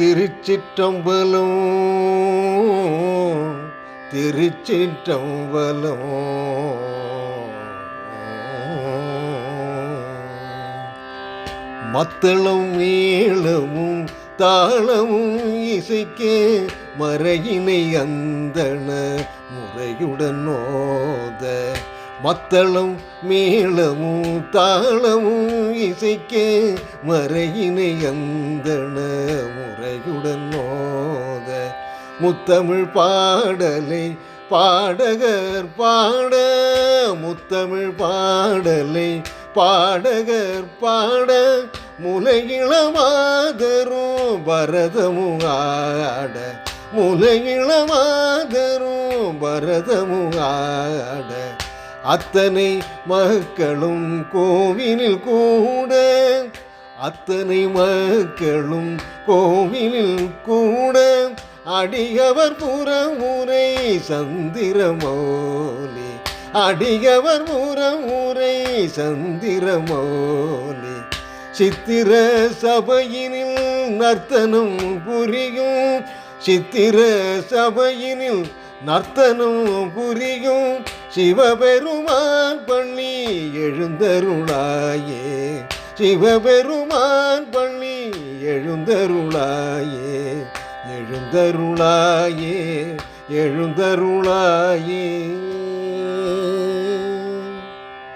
திருச்சிற்றம்பலம் திருச்சிற்றம்பலம். மத்தளம் மேளமும் தாளமும் இசைக்கே மறையினை அந்தன முறையுடன் நோத மத்தளம் மேளமும் தாளமும் இசைக்க மறையினை அந்தண முறையுடன் நோத முத்தமிழ் பாடலை பாடகர் பாட. முத்தமிழ் பாடலை பாடகர் பாட. முலையிளமாதரும் பரதமும் ஆட. முலையிளமாதரும் பரதமும் ஆட. அத்தனை மக்களும் கோவிலில் கூட. அத்தனை மக்களும் கோவிலில் கூட. அடியவர் புறமுறை சந்திரமோலி. அடியவர் புறமுறை சந்திரமோலி. சித்திர சபையினில் நர்த்தனம் புரியும். சித்திர சபையினில் நர்த்தனம் புரியும். சிவபெருமான் பண்ணி எழுந்தருளாயே. சிவபெருமான் பண்ணி எழுந்தருளாயே. எழுந்தருளாயே எழுந்தருளாயே.